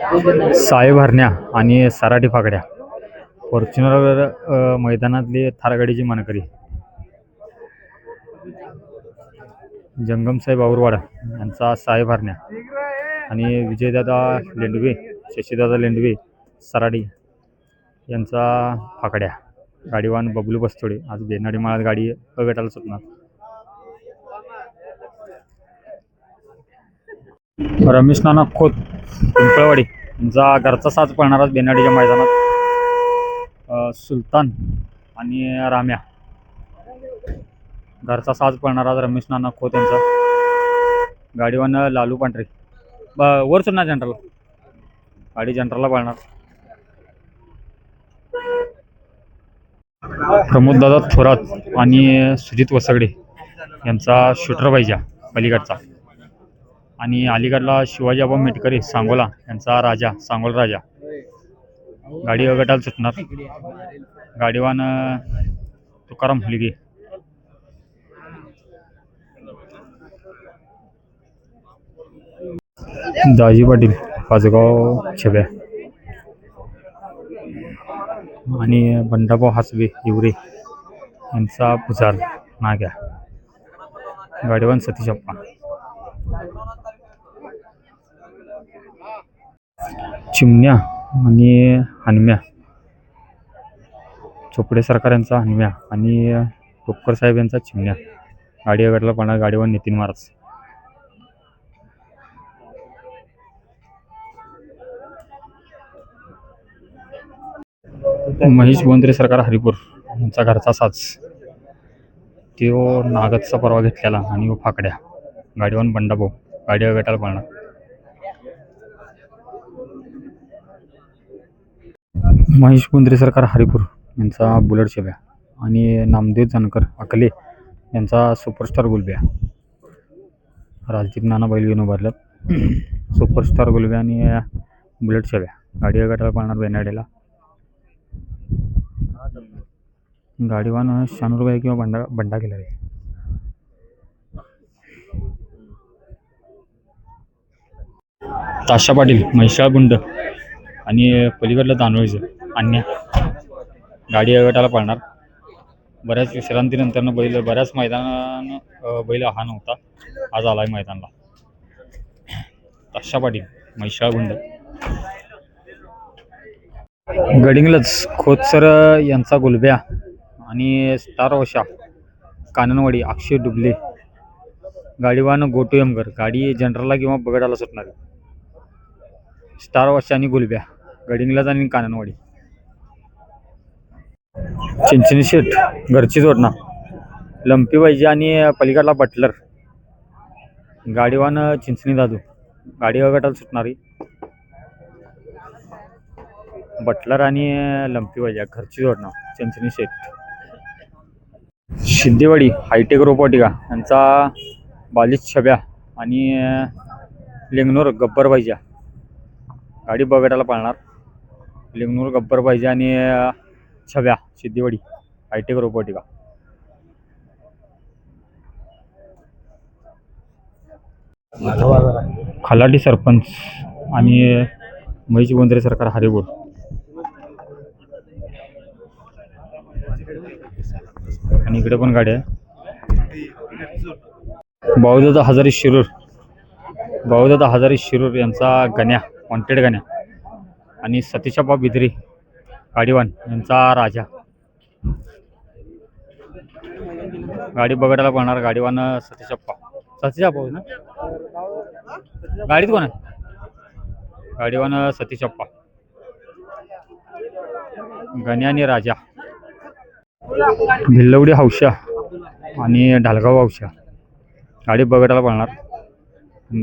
साय भरण्या आणि सराटी फाकड्या. फॉर्च्युनर मैदानातली थारगाडीची मानकरी. जंगमसाहेब औरवाडा यांचा साय भरण्या आणि विजयदादा लेंडवे शशीदादा लेंडवे सराडी यांचा फाकड्या. गाडीवान बबलू बस्तोडे. आज बेनाडी माळात गाडी अ गटाला सुटणार. रमेश नाना खोत पिंपळवाडी. यांचा घरचा साज पळणारा बेनाडीच्या मैदानात. सुलतान आणि राम्या. घरचा साज पळणारा रमेश नाना खोत यांचा. गाडीवान लालू पांढरे. ब वर सुटणार जनरल गाडी जनरलला पळणार. प्रमोददादा थोरात आणि सुजित वसगडे यांचा शूटर पाहिजे पलीकडचा. आणि अलीकडला शिवाजी आबा मेटकरी सांगोला यांचा राजा सांगोल राजा. गाडी अ गटाला सुटणार. गाडीवान तुकाराम हुलिगे दाजी पाटील पाचगाव छब्या. आणि बंडाभाऊ हासबे हिवरे यांचा पुजार नाग्या. गाडीवान सतीश अप्पा. चिमण्या आणि हनम्या. चोपडे सरकार यांचा हनम्या आणि टोपकर साहेब यांचा चिमण्या. गाडी अगडला पाहणार गाडीवर नितीन महाराज महेश बोंद्रे सरकार हरिपूर यांचा घरचा साज. तो नागतचा परवा घेतलेला आणि व फाकड्या. गाडीवान बंडाभाऊ गाडी गटाला पाळणार. महेश कुंद्रे सरकार हरिपूर यांचा बुलेट शेब्या आणि नामदेव जानकर अकले यांचा सुपरस्टार गुलब्या. राजदीप नाना बैल घेऊन उभारल्यात सुपरस्टार गुलब्या आणि बुलेट शेब्या गाडी गटाला पाळणार बेनाडेला. गाडीवान शानूरबाई किंवा बंडा बंडा केला रे ताशा पाटील म्हैसाळ गुंड आणि पलीकडलं दानोळीचं अन्या गाडी या गटाला पाळणार. बऱ्याच विश्रांतीनंतरनं बैल बऱ्याच मैदान बैल हा नव्हता. आज आला आहे मैदानला. तशा पाटील म्हैसाळ गुंड. गडिंगलच खोतसर यांचा गुलब्या आणि स्टार ओशा काननवाडी अक्षय डुबले. गाडीवान गोटू यमगर गाडी जनरलला किंवा बगडाला सुटणार. स्टार वॉश आणि गुलब्या गडिंगलाच आणि काननवाडी. चिंचणी शेट घरची जोडणा लंपी पाहिजे आणि पलीकडला बटलर. गाडीवान चिंचणी दादू. गाडी गटाला सुटणारी. बटलर आणि लंपी पाहिजे घरची जोडणं चिंचणी शेट सिद्धेवाडी हायटेक रोपवाटिका यांचा बालिश छब्या आणि लिंगनूर गब्बर पाहिजे. गाडी बगटाला पाळणार. लिंगनूर गब्बर पाहिजे आणि छव्या सिद्धेवाडी हायटेक रोबोटिका. खलाटी सरपंच आणि महेश बोंद्रे सरकार हरिपूर आणि इकडे पण गाडी आहे. भाऊदादा हजारी शिरूर. भाऊदादा हजारी शिरूर यांचा गण्या वॉन्टेड गण्या. आणि सतीशाप्पा बिद्री. गाडीवान यांचा राजा. गाडी बघायला पाहणार गाडीवान सतीशाप्पा सतीश अप्पा ना? गाडीत कोण आहे? गाडीवान सतीश अप्पा. गण्याने राजा. भिल्लवडी हौशा आणि ढालगाव हौशा गाडी बघायला पाहणार.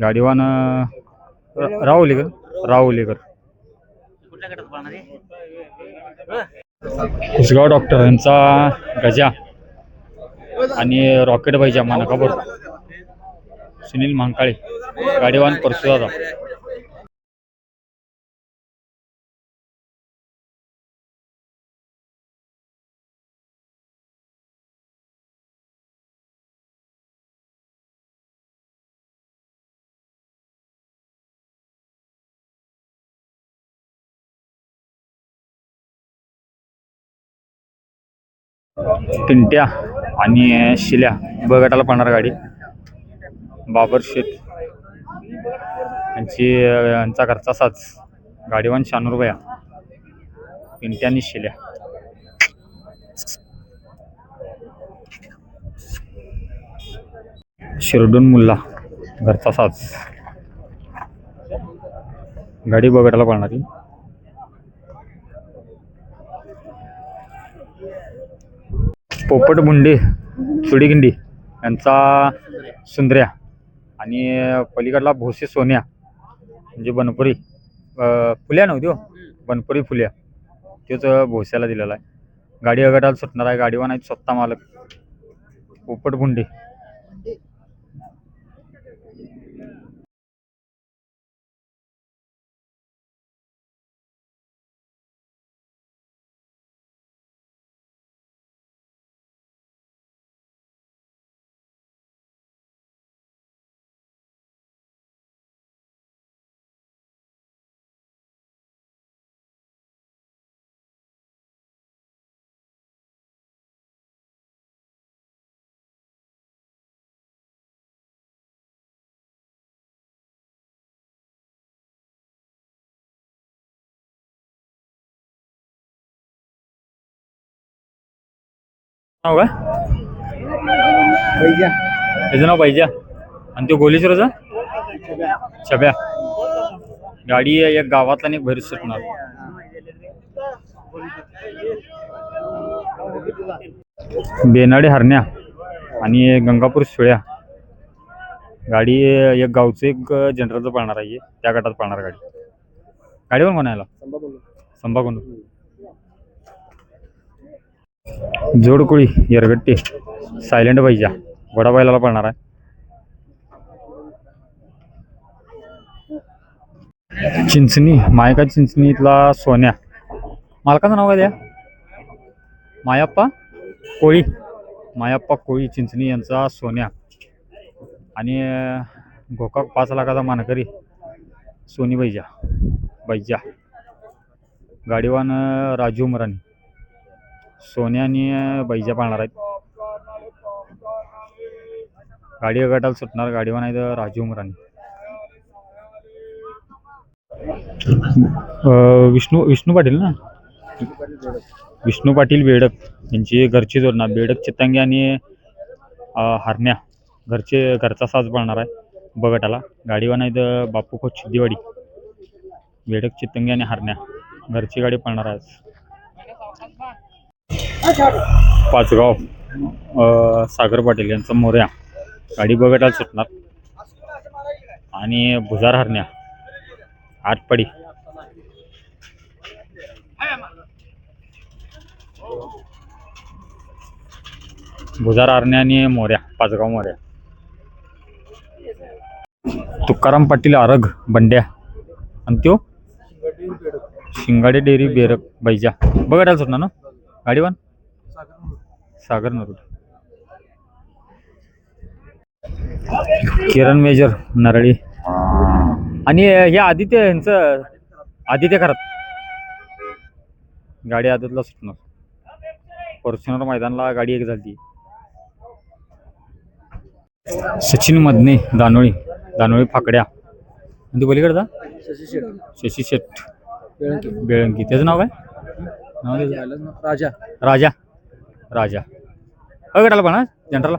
गाडीवान राहुलेकर राहुलेकर कुसगाव डॉक्टर यांचा गजा आणि रॉकेट भाईच्या मानकापूर सुनील महाकाळे गाडीवान परशुदादा पिंट्या आणि शिल्या. बगटाला पाहणार गाडी. बाबर शेत यांची यांचा घरचा साच गाडीवान शहाण्णव रुपया पिंट्या आणि शिल्या. शिरडून मुल्ला. घरचा साच गाडी बघायला पाहणारी पोपट बुंडे चुडीगिंडी यांचा सुंदर्या आणि पलीकडला भोसे सोन्या म्हणजे बनपुरी फुल्या नव्हती हो बनपुरी फुल्या. तोच भोस्याला दिलेला आहे. गाडी अगटाला सुटणार आहे गाडीवान आहेत स्वतः मालक. पोपट बुंडे नाव काय? त्याचं नाव पाहिजे आणि तो गोलीश्वरचा? छब्या. गाडी एक गावातला एक भरीत सुटणार बेनाडे हरण्या आणि गंगापूर सुळ्या. गाडी एक गावचं एक जनरलचं पाळणार आहे. त्या गटात पाळणार गाडी. गाडीवर म्हणायला संभागुंड. जोडकुळी यरगट्टी सायलेंट पाहिजे बैलाला पडणार आहे. चिंचणी मायका चिंचणी इथला सोन्या. मालकाचं नाव काय द्या मायाप्पा कोळी. मायाप्पा कोळी चिंचणी यांचा सोन्या. आणि गोकाक पाच लाखाचा मानकरी सोनी बैजा बैजा गाडीवान राजू मराणी. सोन्या आणि बैजा पाळणार आहेत. गाडी गटाला सुटणार गाडीवान नाही राजू राजीव अं, विष्णू विष्णू पाटील ना? विष्णू पाटील बेडक यांची घरची जोडणार बेडक चित्तांगी आणि हरण्या घरचे घरचा साज पाळणार आहे. बगटाला गाडीवा नाही तर बापू खोत सिद्धिवाडी. बेडक चित्तंगी आणि हरण्या घरची गाडी पाळणार आहे पाचगाव. सागर पाटील यांचा मोऱ्या गाडी बघटाला सुटणार. आणि भुजार हरण्या आठपडी. भुजार हरण्या आणि मोऱ्या पाचगाव मोऱ्या तुकाराम पाटील आरग बंड्या. आणि त्यो? शिंगाडे डेअरी बेरक बैजा. बघायला सुटणार ना? गाडीवान सागर नरुड. किरण मेजर नरळी. आणि हे आदित्य यांचं आदित्य खरात गाडी आदतला सुटणार. फॉर्च्युनर मैदानला गाडी एक झाली सचिन मदने दानोळी. दानोळी फाकड्या. आणि तू पलीकडचा? शशी शेट. बेळंकी. त्याचं नाव काय? नाव? राजा. राजा. राजा. अ गटाला पण जनरलला?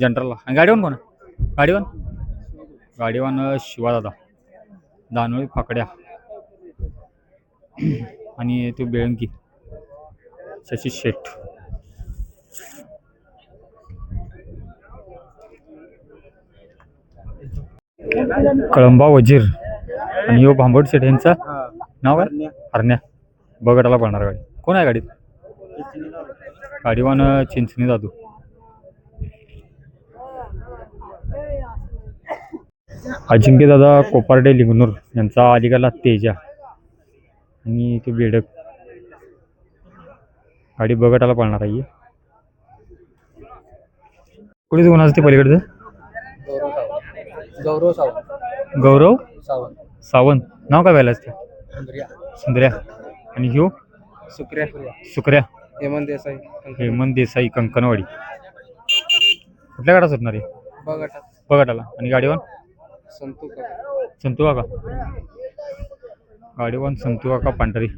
जनरलला. आणि गाडीवान कोण? गाडीवान? गाडीवान शिवादादा दानोळी फाकड्या. आणि तो बेळंकी. शशी शेठ. कळंबा वजीर. आणि यो भांबड शेठ यांचा नाव काय? हरण्या. बगटाला पडणार गाडी. कोण आहे गाडीत? गाडीवान चिंचणी जादू अजिंक्य दादा कोपार्डे लिंगनूर यांचा अलीकडला तेजा. आणि तो बेडक. गाडी बगटाला पळणार आहे. कुठे कोणाचं ते पलीकडचं? गौरव सावंत. गौरव सावंत. सावंत. नाव काय व्हायला त्या सुंदर्या. सुंदर्या. आणि ह्यो? सुप्रिया. सुकऱ्या हेमंत देसाई हेमंत देसाई कंकणवाडी. कुठल्या गाडा सुटणार आहे? बघा बघाटाला आणि गाडीवर? संतू का संतू काका. गाडीवर संतू काका पांढरी.